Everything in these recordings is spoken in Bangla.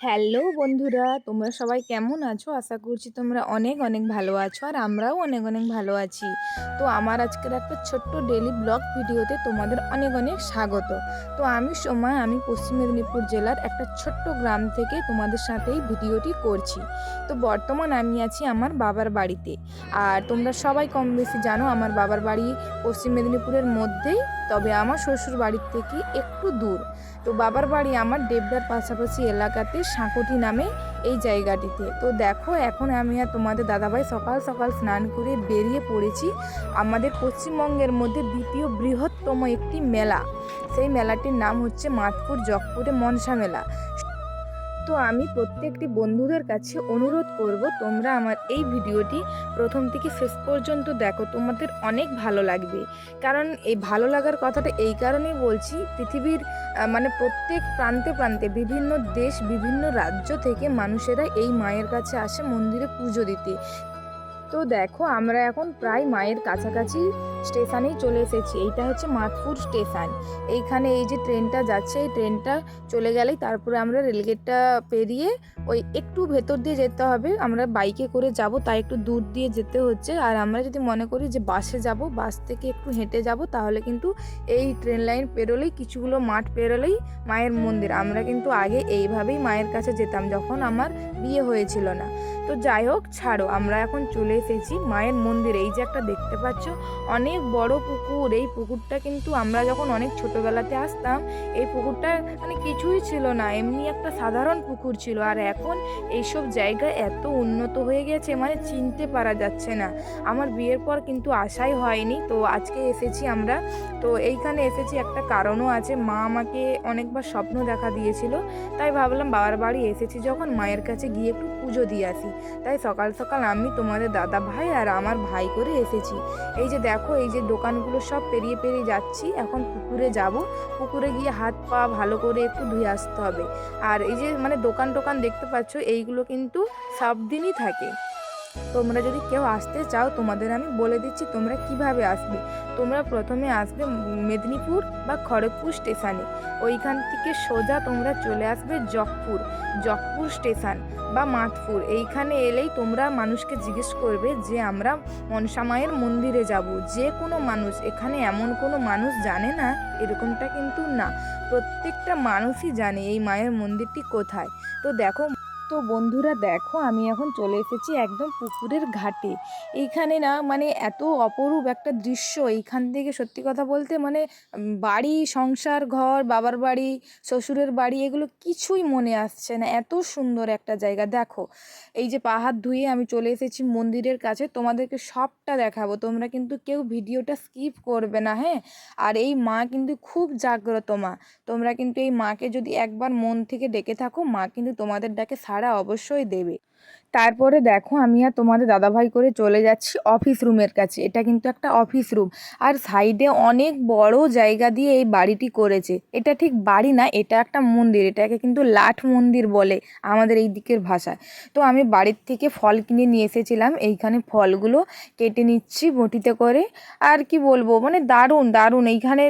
হ্যালো বন্ধুরা, তোমরা সবাই কেমন আছো? আশা করছি তোমরা অনেক অনেক ভালো আছো আর আমরাও অনেক অনেক ভালো আছি। তো আমার আজকের একটা ছোট্ট ডেলি ব্লগ ভিডিওতে তোমাদের অনেক অনেক স্বাগত। তো আমি সময় আমি পশ্চিম মেদিনীপুর জেলার একটা ছোট্ট গ্রাম থেকে তোমাদের সাথে এই ভিডিওটি করছি। তো বর্তমান আমি আছি আমার বাবার বাড়িতে। আর তোমরা সবাই কম বেশি জানো আমার বাবার বাড়ি পশ্চিম মেদিনীপুরের মধ্যেই, তবে আমার শ্বশুর বাড়ির থেকে একটু দূর। তো বাবার বাড়ি আমার দেবদার পাশাপাশি এলাকাতে সাঁকটি নামে এই জায়গাটিতে। তো দেখো, এখন আমি আর তোমাদের দাদাভাই সকাল সকাল স্নান করে বেরিয়ে পড়েছি আমাদের পশ্চিমবঙ্গের মধ্যে দ্বিতীয় বৃহত্তম একটি মেলা। সেই মেলাটির নাম হচ্ছে মাতপুর জগপুরে মনসা মেলা। তো আমি প্রত্যেকটি বন্ধুদের কাছে অনুরোধ করব, তোমরা আমার এই ভিডিওটি প্রথম থেকে শেষ পর্যন্ত দেখো, তোমাদের অনেক ভালো লাগবে। কারণ এই ভালো লাগার কথাটা এই কারণেই বলছি, পৃথিবীর মানে প্রত্যেক প্রান্তে প্রান্তে বিভিন্ন দেশ, বিভিন্ন রাজ্য থেকে মানুষেরা এই মায়ের কাছে আসে মন্দিরে পুজো দিতে। তো দেখো, আমরা এখন প্রায় মায়ের কাছাকাছি স্টেশনেই চলে এসেছি। এইটা হচ্ছে মাতপুর স্টেশন। এইখানে এই যে ট্রেনটা যাচ্ছে, এই ট্রেনটা চলে গেলেই তারপরে আমরা রেলগেটটা পেরিয়ে ওই একটু ভেতর দিয়ে যেতে হবে। আমরা বাইকে করে যাব, তাই একটু দূর দিয়ে যেতে হচ্ছে। আর আমরা যদি মনে করি যে বাসে যাব, বাস থেকে একটু হেঁটে যাব, তাহলে কিন্তু এই ট্রেন লাইন পেরোলেই, কিছুগুলো মাঠ পেরোলেই মায়ের মন্দির। আমরা কিন্তু আগে এইভাবেই মায়ের কাছে যেতাম, যখন আমার বিয়ে হয়েছিল না। তো যাই হোক, ছাড়ো, আমরা এখন চলে এসেছি মায়ের মন্দির। এই যে একটা দেখতে পাচ্ছ, অনেক বড় পুকুর। এই পুকুরটা কিন্তু আমরা যখন অনেক ছোটবেলাতে আসতাম, এই পুকুরটা মানে কিছুই ছিল না। এমনি একটা সাধারণ পুকুর ছিল। আর এখন এইসব জায়গা এত উন্নত হয়ে গেছে মানে চিনতে পারা যাচ্ছে না। আমার বিয়ের পর কিন্তু আশাই হয়নি। তো আজকে এসেছি আমরা। তো এইখানে এসেছি, একটা কারণও আছে। মা আমাকে অনেকবার স্বপ্ন দেখা দিয়েছিল। তাই ভাবলাম বাবার বাড়ি এসেছি যখন মায়ের কাছে গিয়ে একটু পুজো দিয়ে আসি। তাই সকাল সকাল আমি তোমাদের দাদা ভাই আর আমার ভাই করে এসেছি। এই যে দেখো এই যে দোকানগুলো সব পেরিয়ে পেরিয়ে যাচ্ছি, এখন পুকুরে যাব। পুকুরে গিয়ে হাত পা ভালো করে একটু ধুয়ে আসতে হবে। আর এই যে মানে দোকান টোকান দেখতে পাচ্ছ, এইগুলো কিন্তু সব দিনই থাকে। তোমরা যদি কেউ আসতে চাও, তোমাদের আমি বলে দিচ্ছি তোমরা কীভাবে আসবে। তোমরা প্রথমে আসবে মেদিনীপুর বা খড়গপুর স্টেশনে। ওইখান থেকে সোজা তোমরা চলে আসবে জগপুর জগপুর স্টেশন বা মাতপুর। এইখানে এলেই তোমরা মানুষকে জিজ্ঞেস করবে যে, আমরা মনসা মায়ের মন্দিরে যাব। যে কোনো মানুষ, এখানে এমন কোনো মানুষ জানে না, এরকমটা কিন্তু না। প্রত্যেকটা মানুষই জানে এই মায়ের মন্দিরটি কোথায়। তো দেখো তো বন্ধুরা দেখো, আমি এখন চলে এসেছি একদম পুকুরের ঘাটে। এইখানে না মানে এত অপরূপ একটা দৃশ্য। এইখান থেকে সত্যি কথা বলতে মানে বাড়ি, সংসার, ঘর, বাবার বাড়ি, শ্বশুরের বাড়ি, এগুলো কিছুই মনে আসছে না। এত সুন্দর একটা জায়গা। দেখো, এই যে পাহাড় ধুয়ে আমি চলে এসেছি মন্দিরের কাছে। তোমাদেরকে সবটা দেখাবো। তোমরা কিন্তু কেউ ভিডিওটা স্কিপ করবে না হ্যাঁ? আর এই মা কিন্তু খুব জাগ্রত মা। তোমরা কিন্তু এই মাকে যদি একবার মন থেকে ডেকে থাকো, মা কিন্তু তোমাদের ডাকে সাড়া অবশ্যই দেবে। তারপরে দেখো আমি আর তোমাদের দাদাভাই করে চলে যাচ্ছি অফিস রুমের কাছে। এটা কিন্তু একটা অফিস রুম আর সাইডে অনেক বড় জায়গা দিয়ে এই বাড়িটি করেছে। এটা ঠিক বাড়ি না, এটা একটা মন্দির। এটাকে কিন্তু লাঠ মন্দির বলে আমাদের এই দিকের ভাষায়। তো আমি বাড়ির থেকে ফল কিনে নিয়ে এসেছিলাম। এইখানে ফলগুলো কেটে নিচ্ছি বটিতে করে। আর কি বলব মানে দারুণ দারুণ। এইখানে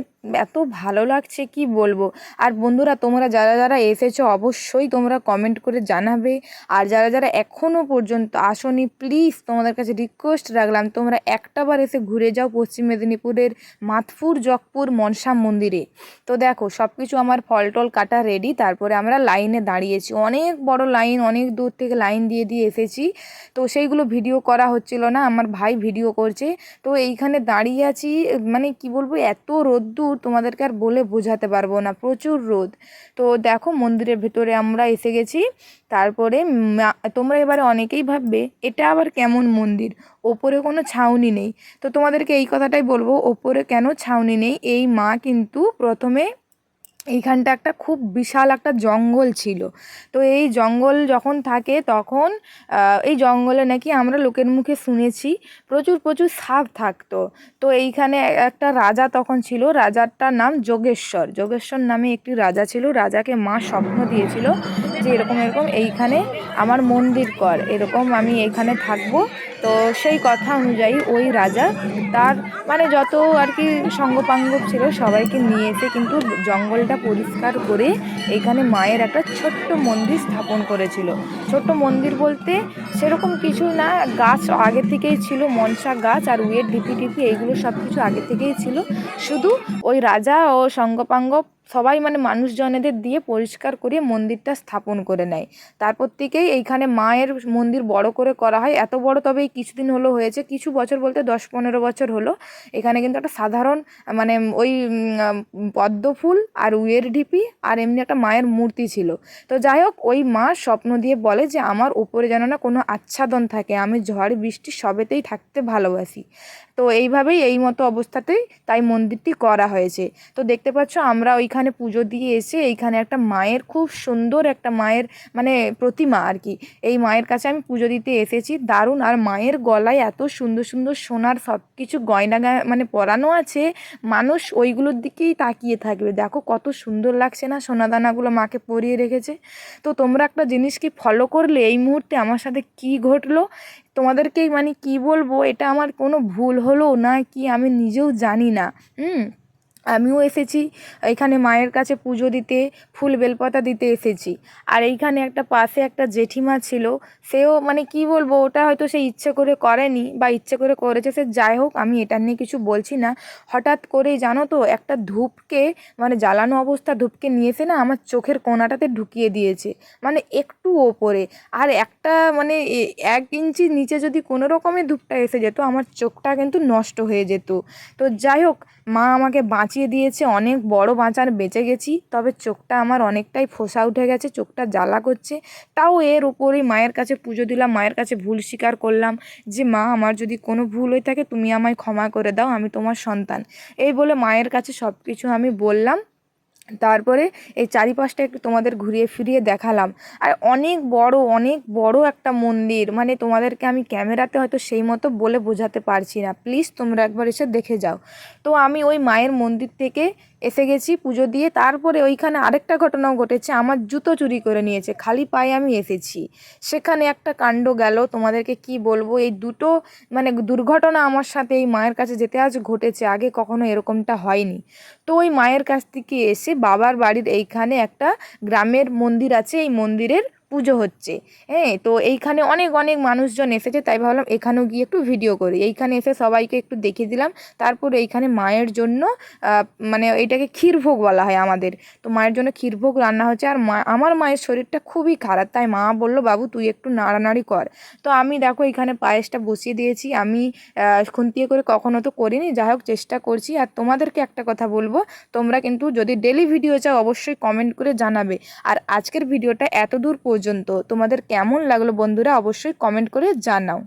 এত ভালো লাগছে, কি বলব? আর বন্ধুরা, তোমরা যারা যারা এসেছ, অবশ্যই তোমরা কমেন্ট করে জানাবে। আর যারা যারা এখনও পর্যন্ত আসনি। প্লিজ তোমাদের কাছে রিকোয়েস্ট রাখলাম, তোমরা একটাবার এসে ঘুরে যাও পশ্চিম মেদিনীপুরের মাতপুর জগপুর, মনসা মন্দিরে। তো দেখো সব কিছু আমার ফল টল কাটা রেডি তারপরে আমরা লাইনে দাঁড়িয়েছি। অনেক বড় লাইন অনেক দূর থেকে লাইন দিয়ে দিয়ে এসেছি। তো সেইগুলো ভিডিও করা হচ্ছিল না, আমার ভাই ভিডিও করছে। তো এইখানে দাঁড়িয়ে আছি মানে কি বলব, এত রোদ্দুর তোমাদেরকে আর বলে বোঝাতে পারব না, প্রচুর রোদ। তো দেখো মন্দিরের ভেতরে আমরা এসে গেছি। তারপরে তোমরা এবারে অনেকেই ভাববে, এটা আবার কেমন মন্দির? ওপরে কোনো ছাউনি নেই। তো তোমাদেরকে এই কথাটাই বলব, ওপরে কেন ছাউনি নেই? এই মা কিন্তু প্রথমে এইখানটা একটা খুব বিশাল একটা জঙ্গল ছিল। তো এই জঙ্গল যখন থাকে তখন এই জঙ্গলে নাকি আমরা লোকের মুখে শুনেছি, প্রচুর প্রচুর সাপ থাকতো। তো এইখানে একটা রাজা তখন ছিল রাজারটার নাম যোগেশ্বর। যোগেশ্বর নামে একটি রাজা ছিল, রাজাকে মা স্বপ্ন দিয়েছিল। যে এরকম এরকম, এইখানে আমার মন্দির কর, এরকম আমি এইখানে থাকব। তো সেই কথা অনুযায়ী ওই রাজা তার মানে যত আর কি সঙ্গপাঙ্গব ছিল সবাইকে নিয়ে এসে কিন্তু জঙ্গলটা পরিষ্কার করে এইখানে মায়ের একটা ছোট্ট মন্দির স্থাপন করেছিল। ছোট্ট মন্দির বলতে সেরকম কিছু না, গাছ আগে থেকেই ছিল, মনসা গাছ আর উয়ের ঢিপি ঢিপি এইগুলো সব কিছু আগে থেকেই ছিল। শুধু ওই রাজা ও সঙ্গপাঙ্গব সবাই মানে মানুষজনেদের দিয়ে পরিষ্কার করিয়ে মন্দিরটা স্থাপন করে নেয়। তারপর থেকেই এইখানে মায়ের মন্দির বড় করে করা হয়। এত বড় তবে এই কিছুদিন হলো হয়েছে, কিছু বছর বলতে দশ পনেরো বছর হলো। এখানে কিন্তু একটা সাধারণ মানে ওই পদ্ম ফুল আর উয়ের ঢিপি আর এমনি একটা মায়ের মূর্তি ছিল। তো যাই হোক, ওই মা স্বপ্ন দিয়ে বলে যে, আমার উপরে যেন না কোনো আচ্ছাদন থাকে। আমি ঝড়, বৃষ্টি সবেতেই থাকতে ভালোবাসি। তো এইভাবেই এই মতো অবস্থাতেই তাই মন্দিরটি করা হয়েছে। তো দেখতে পাচ্ছ, আমরা ওইখানে পুজো দিয়ে এসে এইখানে একটা মায়ের খুব সুন্দর একটা মায়ের মানে প্রতিমা আর কি। এই মায়ের কাছে আমি পুজো দিতে এসেছি। দারুণ! আর মায়ের গলায় এত সুন্দর সুন্দর সোনার সব কিছু গয়না মানে পরানো আছে। মানুষ ওইগুলোর দিকেই তাকিয়ে থাকবে। দেখো কত সুন্দর লাগছে না সোনাদানাগুলো মাকে পরিয়ে রেখেছে। তো তোমরা একটা জিনিস কি ফলো করলে এই মুহূর্তে আমার সাথে কি ঘটলো? তোমাদেরকে মানে কি বলব? এটা আমার কোনো ভুল হলো না কি আমি নিজেও জানি না। হুম? আমিও এসেছি। এখানে মায়ের কাছে পুজো দিতে, ফুল বেলপাতা দিতে এসেছি। আর এইখানে একটা পাশে একটা জেঠিমা ছিল, সেও মানে কি বলব, ওটা হয়তো সে ইচ্ছে করে করেনি বা ইচ্ছে করে করেছে, সে যাই হোক, আমি এটা নিয়ে কিছু বলছি না। হঠাৎ করেই জানো তো, একটা ধূপকে মানে জ্বালানো অবস্থা, ধূপকে নিয়ে এসে না আমার চোখের কোনাটাতে ঢুকিয়ে দিয়েছে। মানে একটু ওপরে। আর একটা মানে এক ইঞ্চি নিচে যদি কোনো রকমের ধূপটা এসে যেত, আমার চোখটা কিন্তু নষ্ট হয়ে যেত। তো যাই হোক, মা আমাকে বাঁচিয়ে দিয়েছে, অনেক বড় বাঁচার বেঁচে গেছি। তবে চোখটা আমার অনেকটাই ফোসা উঠে গেছে, চোখটা জ্বালা করছে। তাও এর উপরেই মায়ের কাছে পুজো দিলাম, মায়ের কাছে ভুল স্বীকার করলাম যে, মা, আমার যদি কোনো ভুল হয়ে থাকে, তুমি আমায় ক্ষমা করে দাও, আমি তোমার সন্তান। এই বলে মায়ের কাছে সব কিছু আমি বললাম। তারপরে এই চারিপাশটা একটু তোমাদের ঘুরিয়ে ফিরিয়ে দেখালাম। আর অনেক বড় অনেক বড় একটা মন্দির মানে তোমাদেরকে আমি ক্যামেরাতে হয়তো সেই মতো বলে বোঝাতে পারছি না। প্লিজ তোমরা একবার এসে দেখে যাও। তো আমি ওই মায়ের মন্দির থেকে এসে গেছি পুজো দিয়ে, তারপরে ওইখানে আরেকটা ঘটনাও ঘটেছে, আমার জুতো চুরি করে নিয়েছে, খালি পায়ে আমি এসেছি। সেখানে একটা কাণ্ড গেল, তোমাদেরকে কি বলব, এই দুটো মানে দুর্ঘটনা আমার সাথে এই মায়ের কাছে যেতে আজ ঘটেছে, আগে কখনো এরকমটা হয়নি। তো ওই মায়ের কাছ থেকে এসে বাবার বাড়ির এইখানে একটা গ্রামের মন্দির আছে, এই মন্দিরের পুজো হচ্ছে। হ্যাঁ তো এইখানে অনেক অনেক মানুষজন এসেছে, তাই ভাবলাম এখানেও গিয়ে একটু ভিডিও করি। এইখানে এসে সবাইকে একটু দেখিয়ে দিলাম। তারপর এইখানে মায়ের জন্য মানে এইটাকে ক্ষীরভোগ বলা হয় আমাদের। তো মায়ের জন্য ক্ষীরভোগ রান্না হচ্ছে। আর মা, আমার মায়ের শরীরটা খুবই খারাপ, তাই মা বলল, বাবু, তুই একটু নাড়ানাড়ি কর। তো আমি দেখো এখানে পায়েসটা বসিয়ে দিয়েছি। আমি খুন্তিয়ে করে কখনো তো করিনি। যাই হোক, চেষ্টা করছি। আর তোমাদেরকে একটা কথা বলব, তোমরা কিন্তু যদি ডেলি ভিডিও চাও, অবশ্যই কমেন্ট করে জানাবে। আর আজকের ভিডিওটা এত দূর পর্যন্ত। তোমাদের কেমন লাগল বন্ধুরা অবশ্যই কমেন্ট করে জানাও।